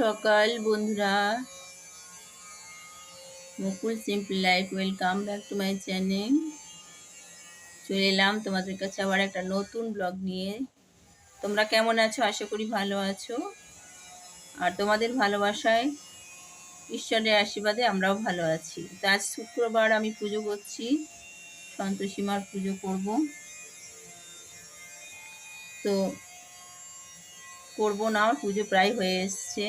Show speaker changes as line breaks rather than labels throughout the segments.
সকাল, বন্ধুরা। Mukul simple life, welcome back to my channel. চলে এলাম তোমাদের কাছে আবার একটা নতুন ব্লগ নিয়ে। তোমরা কেমন আছো? আশা করি ভালো আছো। আর তোমাদের ভালোবাসায়, ঈশ্বরের আশীর্বাদে আমরাও ভালো আছি। তো আজ শুক্রবার আমি পুজো করছি। সন্তোষী মার পুজো করব। তো করব না, আমার পুজো প্রায় হয়ে এসছে।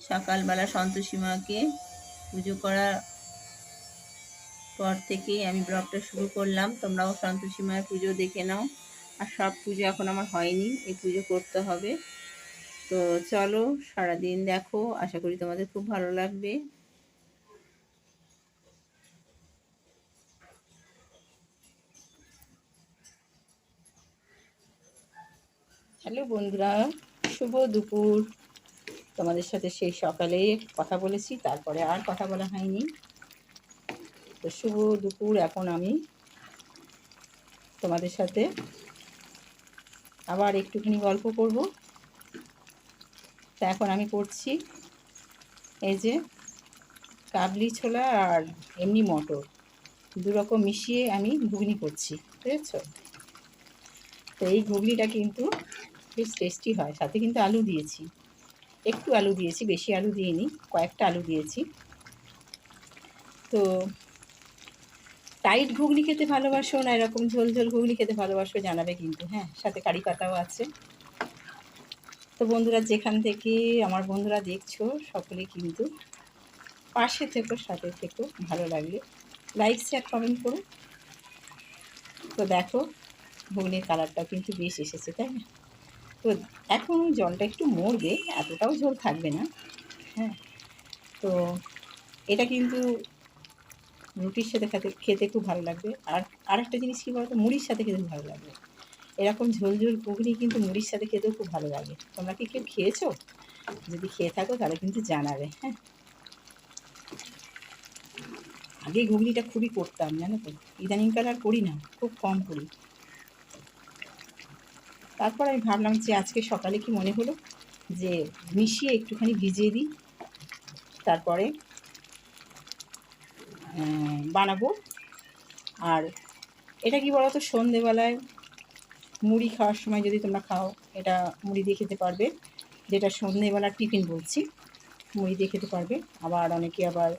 সকালবেলা সন্তোষী মাকে পুজো করার পর থেকেই আমি ব্লগটা শুরু করলাম। তোমরাও সন্তোষী মায়ের পুজো দেখে নাও। আর সব পুজো এখন আমার হয়নি, এই পুজো করতে হবে। তো চলো, সারাদিন দেখো। আশা করি তোমাদের খুব ভালো লাগবে। হ্যালো বন্ধুরা, শুভ দুপুর। তোমাদের সাথে সেই সকালে কথা বলেছি, তারপরে আর কথা বলা হয়নি। তো শুভ দুপুর এখন আমি তোমাদের সাথে আবার একটুখানি গল্প করব। তা এখন আমি করছি এই যে কাবলি ছোলা আর এমনি মটর। দুরকম মিশিয়ে আমি ঘুগনি করছি, বুঝেছ? তো এই ঘুগনিটা কিন্তু বেশ টেস্টি হয়। সাথে কিন্তু আলু দিয়েছি। একটু আলু দিয়েছি, বেশি আলু দিইনি, কয়েকটা আলু দিয়েছি। তো টাইট ঘুগনি খেতে ভালোবাসো না এরকম ঝোল ঝোল ঘুগনি খেতে ভালোবাসো জানাবে কিন্তু হ্যাঁ সাথে কারি পাতাও আছে। তো বন্ধুরা, যেখান থেকে আমার বন্ধুরা দেখছ, সকলে কিন্তু পাশে থেকো, সাথে থেকো, ভালো লাগলে লাইক শেয়ার কমেন্ট করো। তো দেখো, ঘুগনির কালারটাও কিন্তু বেশ এসেছে, তাই না? তো এখন জলটা একটু মরবে, এতটাও ঝোল থাকবে না। হ্যাঁ তো এটা কিন্তু রুটির সাথে খেতে খেতে খুব ভালো লাগবে। আর আরেকটা জিনিস কী বলতো? মুড়ির সাথে খেতে ভালো লাগবে এরকম ঝোল ঝোল ঘুগনি কিন্তু মুড়ির সাথে খেতেও খুব ভালো লাগে। তোমরা কি কেউ খেয়েছো? যদি খেয়ে থাকো তাহলে কিন্তু জানাবে হ্যাঁ। আগে ঘুগনিটা খুবই করতাম, জানো তো? ইদানিংকাল আর করি না, খুব কম করি। তারপর আমি ভাবলাম যে আজকে সকালে কি মনে হলো যে মিশিয়ে একটুখানি ভিজিয়ে দিই, তারপরে বানাবো। আর এটা কি বলতো, সন্ধেবেলায় মুড়ি খাওয়ার সময় যদি তোমরা খাও, এটা মুড়ি দিয়ে খেতে পারবে। যেটা সন্ধেবেলার টিফিন বলছি, মুড়ি দিয়ে খেতে পারবে। আবার অনেকে আবার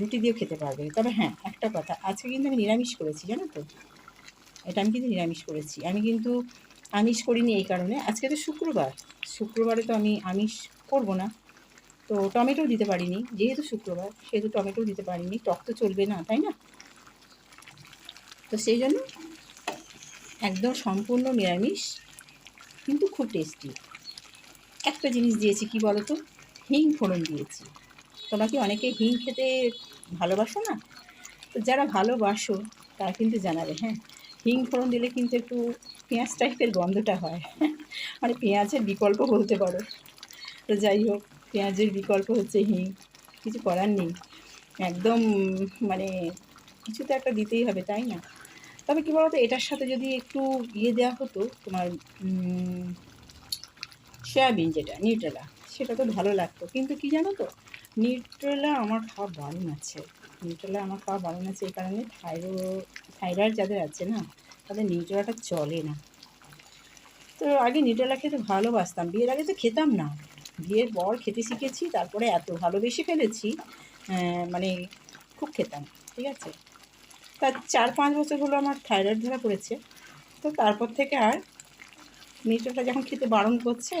রুটি দিয়েও খেতে পারবে। তবে হ্যাঁ একটা কথা, আজকে কিন্তু আমি নিরামিষ করেছি, জানো তো? এটা আমি কিন্তু নিরামিষ করেছি। আমি কিন্তু আমিষ করিনি এই কারণে। আজকে তো শুক্রবার। শুক্রবারে তো আমি আমিষ করব না। তো টমেটো দিতে পারিনি, যেহেতু শুক্রবার, সেহেতু টমেটো দিতে পারিনি। টক তো চলবে না, তাই না? তো সেই জন্য একদম সম্পূর্ণ নিরামিষ, কিন্তু খুব টেস্টি একটা জিনিস দিয়েছি, কি বলো তো হিং ফোড়ন দিয়েছি। তোমরা কি অনেকে হিং খেতে ভালোবাসো না? তো যারা ভালোবাসো, তারা কিন্তু জানাবে হ্যাঁ? হিং ফোড়ন দিলে কিন্তু একটু পেঁয়াজ টাইপের গন্ধটা হয়। মানে পেঁয়াজের বিকল্প বলতে পারো। তো যাই হোক, পেঁয়াজের বিকল্প হচ্ছে হিং। কিছু করার নেই। একদম মানে কিছু তো একটা দিতেই হবে, তাই না? তবে কী বলতো, এটার সাথে যদি একটু ইয়ে দেওয়া হতো, তোমার সয়াবিন যেটা, নিউট্রেলা, সেটা তো ভালো লাগতো। কিন্তু কি জানো তো, নিউট্রেলা আমার খাওয়া বারণ আছে। নিউট্রেলা আমার খাওয়া বারণ আছে এই কারণে থাইরো, থাইরয়েড যাদের আছে না তাদের নিউট্রেলাটা চলে না। তো আগে নিউট্রেলা খেতে ভালোবাসতাম, বিয়ের আগে তো খেতাম না। বিয়ের পর খেতে শিখেছি, তারপরে এত ভালোবেসে ফেলেছি মানে খুব খেতাম, ঠিক আছে? তার চার পাঁচ বছর হলো আমার থাইরয়েড ধরা পড়েছে। তো তারপর থেকে আর নিউট্রেলা যখন খেতে বারণ করছে,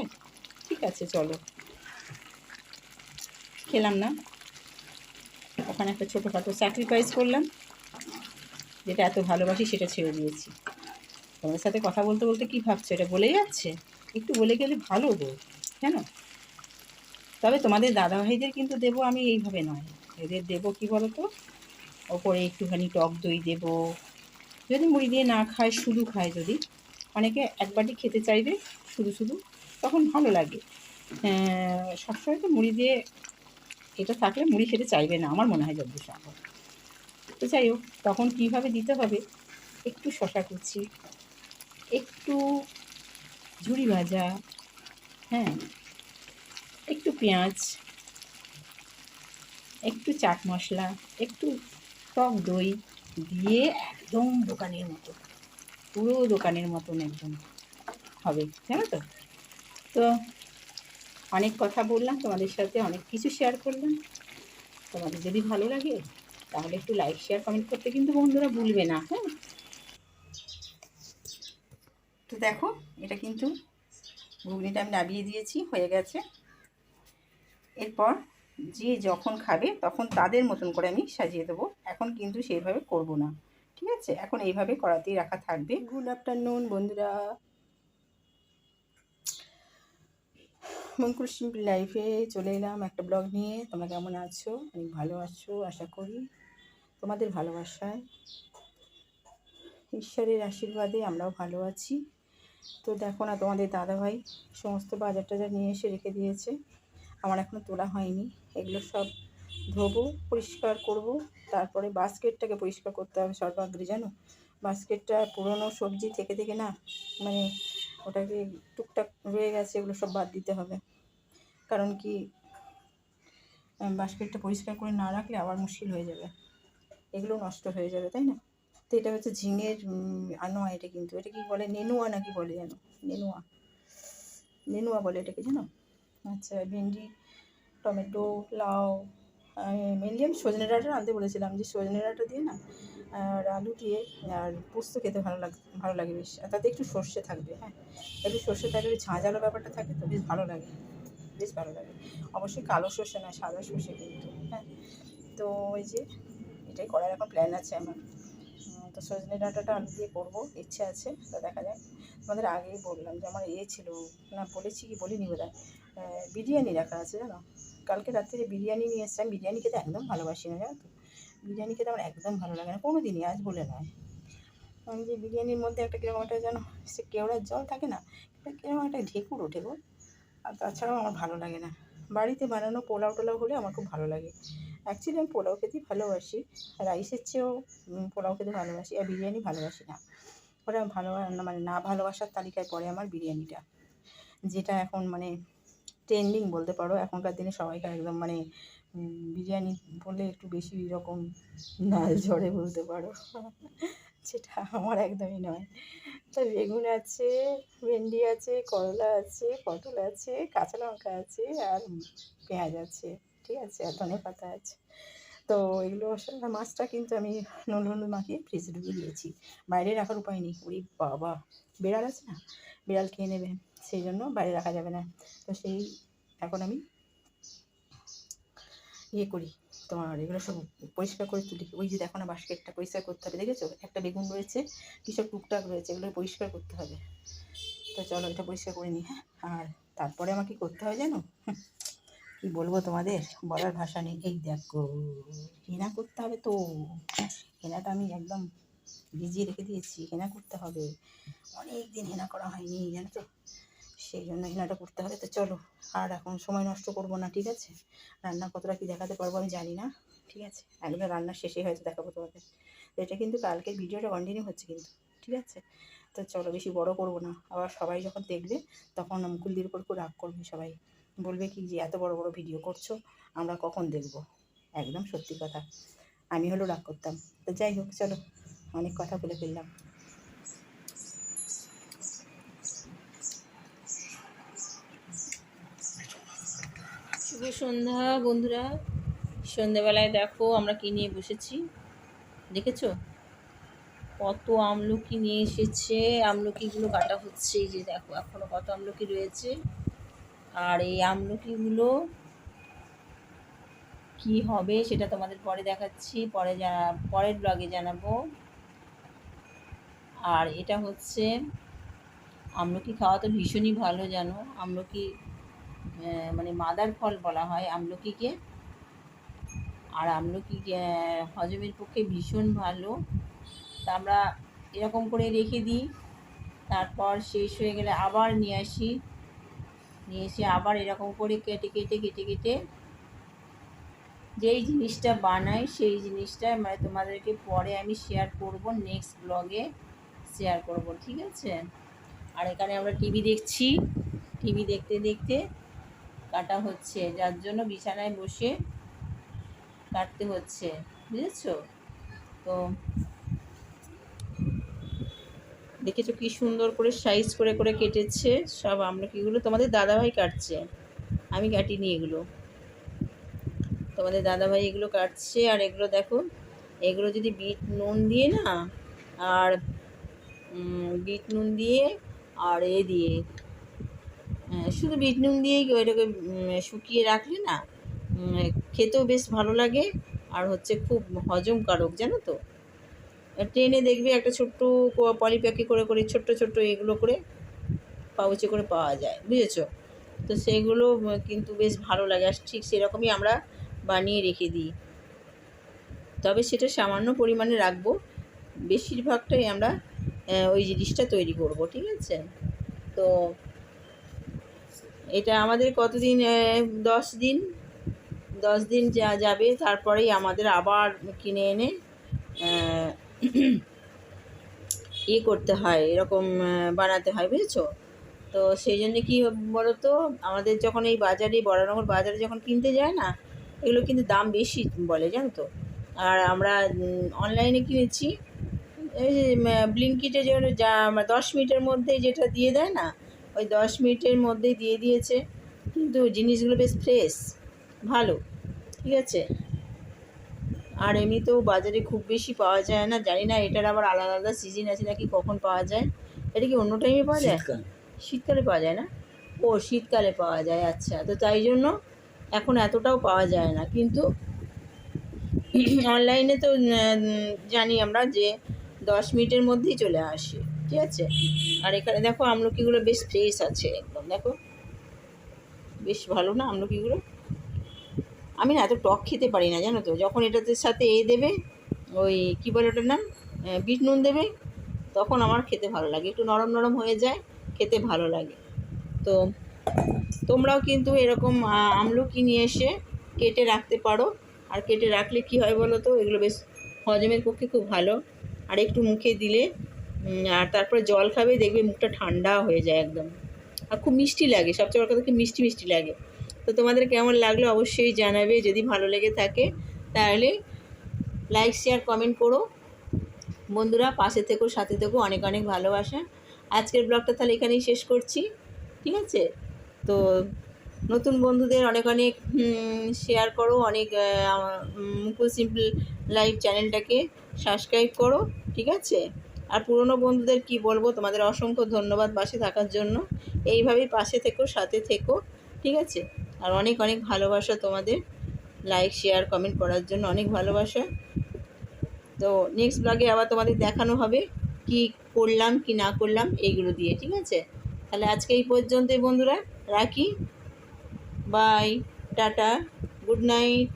ঠিক আছে, চলো। খেলাম না। ওখানে একটা ছোটোখাটো স্যাক্রিফাইস করলাম। যেটা এত ভালোবাসি সেটা ছেড়ে দিয়েছি। তোমার সাথে কথা বলতে বলতে কী ভাবছ? এটা বলে যাচ্ছে? একটু বলে গেলে ভালো গো, কেন? তবে তোমাদের দাদাভাইদের কিন্তু দেবো আমি এইভাবে নয়। এদের দেবো কী বলো তো ওপরে একটুখানি টক দই দেব। যদি মুড়ি দিয়ে না খায়, শুধু খায় যদি। অনেকে এক বাটি খেতে চাইবে, শুধু শুধু, তখন ভালো লাগে। সবসময় তো মুড়ি দিয়ে এটা থাকলে মুড়ি খেতে চাইবে না, আমার মনে হয় যদ্দূর সম্ভব। তো যাই হোক, তখন কীভাবে দিতে হবে? একটু শশা কুচি, একটু ঝুড়ি ভাজা হ্যাঁ একটু পেঁয়াজ, একটু চাট মশলা, একটু টক দই দিয়ে একদম দোকানের মতো, পুরো দোকানের মতন একদম হবে, জানো তো? তো অনেক কথা বললাম, তোমাদের সাথে অনেক কিছু শেয়ার করলাম। তোমাদের যদি ভালো লাগে তাহলে একটু লাইক শেয়ার কমেন্ট করতে কিন্তু বন্ধুরা ভুলবে না হ্যাঁ? তো দেখো, এটা কিন্তু ঘুগনিটা আমি নামিয়ে দিয়েছি, হয়ে গেছে। এরপর যে যখন খাবে তখন তাদের মতন করে আমি সাজিয়ে দেবো। এখন কিন্তু সেইভাবে করব না, ঠিক আছে? এখন এইভাবে করাতেই রাখা থাকবে। গুড আফটারনুন বন্ধুরা। মঙ্কুল সিম্পল লাইফে চলে এলাম একটা ব্লগ নিয়ে। তোমরা কেমন আছো? অনেক ভালো আছো, আশা করি। তোমাদের ভালোবাসায়, ঈশ্বরের আশীর্বাদে আমরাও ভালো আছি। তো দেখো না, তোমাদের দাদাভাই সমস্ত বাজার টাজার নিয়ে এসে রেখে দিয়েছে। আমার এখনও তোলা হয়নি। এগুলো সব ধোবো, পরিষ্কার করব। তারপরে বাস্কেটটাকে পরিষ্কার করতে হবে সর্বাগ্রে, জানো? বাস্কেটটা পুরনো সবজি থেকে থেকে না মানে ওটাকে টুকটাক রয়ে গেছে, এগুলো সব বাদ দিতে হবে। কারণ কি বাস্কেটটা পরিষ্কার করে না রাখলে আবার মুশকিল হয়ে যাবে। এগুলো নষ্ট হয়ে যাবে, তাই না? তো এটা হচ্ছে ঝিঙের আনোয়া এটা কিন্তু। এটা কি বলে, নেনুয়া নাকি বলে যেন? নেনুয়া। নেনুয়া বলে এটাকে, জানো? আচ্ছা ভেন্ডি, টমেটো, লাউ মেনলি আমি সজনে ডাঁটা আনতে বলেছিলাম যে সজনে ডাঁটা দিয়ে না আর আলু দিয়ে আর পোস্ত খেতে ভালো লাগে ভালো লাগে বেশ। আর তাতে একটু সর্ষে থাকবে হ্যাঁ? একটু সর্ষে থাকলে ঝাঁঝালো ব্যাপারটা থাকে তো, বেশ ভালো লাগে। বেশ ভালো লাগে। অবশ্যই কালো সর্ষে না সাদা সর্ষে কিন্তু হ্যাঁ? তো ওই যে এটাই করার এখন প্ল্যান আছে আমার। তো সজনে ডাঁটাটা আলু দিয়ে করব, ইচ্ছে আছে, তো দেখা যাক। তোমাদের আগেই বললাম যে আমার ইয়ে ছিল, না বলেছি কি বলিনি বোধ বিরিয়ানি রাখা আছে জানো? কালকে রাত্রে বিরিয়ানি নিয়ে এসেছিলাম বিরিয়ানি খেতে একদম ভালোবাসি না, জানো তো? বিরিয়ানি খেতে আমার একদম ভালো লাগে না কোনো দিনই আজ বলে নয়। আমি যে বিরিয়ানির মধ্যে একটা কীরকম একটা যেন সে কেওড়ার জল থাকে না কীরকম একটা ঢেকুর ওঠে গো আর তাছাড়াও আমার ভালো লাগে না। বাড়িতে বানানো পোলাও টোলাও হলে আমার খুব ভালো লাগে। অ্যাকচুয়ালি আমি পোলাও খেতেই ভালোবাসি, রাইসের চেয়েও পোলাও খেতে ভালোবাসি, আর বিরিয়ানি ভালোবাসি না। ওটা ভালো মানে না ভালোবাসার তালিকায় পড়ে আমার বিরিয়ানিটা, যেটা এখন মানে ট্রেন্ডিং বলতে পারো। এখনকার দিনে সবাইকার একদম মানে বিরিয়ানি বলে একটু বেশি রকম নাল ঝরে বলতে পারো। সেটা আমার একদমই নয়। তো বেগুন আছে, ভেন্ডি আছে, করলা আছে, পটল আছে, কাঁচা লঙ্কা আছে, আর পেঁয়াজ আছে। ঠিক আছে, আর ধনে পাতা আছে। তো এগুলো মাছটা কিন্তু আমি নুন হলুদ মাখিয়ে ফ্রিজে ঢুকিয়ে দিয়েছি। বাইরে রাখার উপায় নেই। ওই বাবা, বিড়াল আছে না? বিড়াল খেয়ে নেবে, সেই জন্য বাইরে রাখা যাবে না। তো সেই এখন আমি ইয়ে করি, তোমার এগুলো সব পরিষ্কার করে তুলি। ওই যে দেখো না বাস্কেটটা পরিষ্কার করতে হবে, দেখেছ? একটা বেগুন রয়েছে, কিসব টুকটাক রয়েছে, এগুলো পরিষ্কার করতে হবে। তো চলো এটা পরিষ্কার করে নিই হ্যাঁ? আর তারপরে আমাকে করতে হয় জানো? কি বলব তোমাদের? বলার ভাষা নেই। এই দেখো হেনা করতে হবে তো। হেনাটা আমি একদম ভিজিয়ে রেখে দিয়েছি হেনা করতে হবে। অনেক দিন হেনা করা হয়নি, জানো তো? সেই জন্য হেনাটা করতে হবে। তো চলো, আর এখন সময় নষ্ট করব না, ঠিক আছে? রান্না কতটা কি দেখাতে পারব আমি জানি না, ঠিক আছে? একদম রান্না শেষে হয়তো দেখাবো তোমাদের। তো এটা কিন্তু কালকের ভিডিওটা কন্টিনিউ হচ্ছে কিন্তু, ঠিক আছে? তো চলো, বেশি বড় করব না। আবার সবাই যখন দেখবে, তখন মুকুলদির উপর খুব রাগ করবে সবাই। বলবে কি যে, এত বড় বড় ভিডিও করছ, আমরা কখন দেখব? একদম সত্যি কথা। আমি হলো রাগ করতাম। তো যাই হোক, চলো, অনেক কথা বলে ফেললাম। শুভ সন্ধ্যা, বন্ধুরা। সন্ধ্যেবেলায় দেখো আমরা কি নিয়ে বসেছি। দেখেছ? কত আমলকি নিয়ে এসেছে। আমলকিগুলো কাটা হচ্ছে, এই যে দেখো, এখনও কত আমলকি রয়েছে। আর এই আমলকিগুলো কি হবে সেটা তোমাদের পরে দেখাচ্ছি, পরে জানা পরের ব্লগে জানাব। আর এটা হচ্ছে, আমলকি খাওয়া তো ভীষণই ভালো জানো। আমলকি মানে মাদার ফল বলা হয় আমলকিকে। আর আমলকি হজমের পক্ষে ভীষণ ভালো। তা আমরা এরকম করে রেখে দিই, তারপর শেষ হয়ে গেলে আবার নিয়ে আসি। নিয়ে এসে আবার এরকম করে কেটে কেটে কেটে কেটে যেই জিনিসটা বানাই, সেই জিনিসটা মানে তোমাদেরকে পরে আমি শেয়ার করব নেক্সট ব্লগে শেয়ার করব, ঠিক আছে? আর এখানে আমরা টিভি দেখছি।
টিভি দেখতে দেখতে কাটা হচ্ছে, যার জন্য বিছানায় বসে কাটতে হচ্ছে, বুঝেছ? তো দেখেছ কি সুন্দর করে সাইজ করে করে কেটেছে? সব আমলকিগুলো তোমাদের দাদাভাই কাটছে? আমি কাটিনি এগুলো। তোমাদের দাদাভাই এগুলো কাটছে আর এগুলো দেখো, এগুলো যদি বিট নুন দিয়ে না, আর বিট নুন দিয়ে আর এ দিয়ে শুধু বিট নুন দিয়েই ওইটাকে শুকিয়ে রাখলে না খেতেও বেশ ভালো লাগে, আর হচ্ছে খুব হজমকারক জানো তো? ট্রেনে দেখবি একটা ছোট্ট পলিপ্যাকে করে করে, ছোট্ট ছোট্ট এগুলো করে পাউচে করে পাওয়া যায়, বুঝেছ? তো সেগুলো কিন্তু বেশ ভালো লাগে। আর ঠিক সেরকমই আমরা বানিয়ে রেখে দিই। তবে সেটা সামান্য পরিমাণে রাখব। বেশিরভাগটাই আমরা ওই জিনিসটা তৈরি করব, ঠিক আছে? তো এটা আমাদের কতদিন দশ দিন? দশ দিন যা যাবে, তারপরেই আমাদের আবার কিনে এনে ইয়ে করতে হয়, এরকম বানাতে হয়, বুঝেছ? তো সেই জন্যে কী বলো তো আমাদের যখন এই বাজারে, বড়নগর বাজারে যখন কিনতে যায় না, এগুলো কিন্তু দাম বেশি বলে, জানো তো? আর আমরা অনলাইনে কিনেছি ব্লিঙ্কিটে যে যা দশ মিনিটের মধ্যে যেটা দিয়ে দেয় না, ওই দশ মিনিটের মধ্যেই দিয়ে দিয়েছে। কিন্তু জিনিসগুলো বেশ ফ্রেশ ভালো, ঠিক আছে? আর এমনিতেও বাজারে খুব বেশি পাওয়া যায় না জানি না এটার আবার আলাদা আলাদা সিজন আছে নাকি কখন পাওয়া যায়? এটা কি অন্য টাইমে পাওয়া যায়?
শীতকাল।
শীতকালে পাওয়া যায় না? ও শীতকালে পাওয়া যায় আচ্ছা। তো তাই জন্য এখন এতটাও পাওয়া যায় না। কিন্তু অনলাইনে তো জানি আমরা যে দশ মিনিটের মধ্যেই চলে আসে ঠিক আছে? আর এখানে দেখো আমলকিগুলো বেশ ফ্রেশ আছে একদম দেখো? বেশ ভালো না আমলকিগুলো? আমি না এত টক খেতে পারি না জানো তো? যখন এটাতে সাথে এ দেবে ওই কী বলে ওটার নাম? বিট নুন দেবে তখন আমার খেতে ভালো লাগে। একটু নরম নরম হয়ে যায় খেতে ভালো লাগে। তো তোমরাও কিন্তু এরকম আহ, আমলকি নিয়ে এসে কেটে রাখতে পারো। আর কেটে রাখলে কি হয় বলো তো? এগুলো বেশ হজমের পক্ষে খুব ভালো। আর একটু মুখে দিলে আর তারপরে জল খাবে দেখবে মুখটা ঠান্ডা হয়ে যায় একদম। আর খুব মিষ্টি লাগে সবচেয়ে বড় কথা কি? মিষ্টি মিষ্টি লাগে। তো তোমাদের কেমন লাগল অবশ্যই জানাবে, যদি ভালো লেগে থাকে তাহলে লাইক শেয়ার কমেন্ট করো। বন্ধুরা, পাশে থেকো, সাথে থেকো, অনেক অনেক ভালোবাসা। আজকের ব্লগটা তাহলে এখানেই শেষ করছি, ঠিক আছে? তো নতুন বন্ধুদের অনেক অনেক শেয়ার করো, অনেক মুকুল সিম্পল লাইভ চ্যানেলটাকে সাবস্ক্রাইব করো, ঠিক আছে? আর পুরনো বন্ধুদের কি বলব, তোমাদের অসংখ্য ধন্যবাদ পাশে থাকার জন্য। এইভাবেই পাশে থেকো, সাথে থেকো, ঠিক আছে? আর অনেক অনেক ভালোবাসা তোমাদের। লাইক শেয়ার কমেন্ট করার জন্য অনেক ভালোবাসা। তো নেক্সট ব্লগে আবার তোমাদের দেখানো হবে কি করলাম, কি না করলাম এইগুলো দিয়ে, ঠিক আছে? তাহলে আজকে এই পর্যন্তই বন্ধুরা, রাখি। By tata good night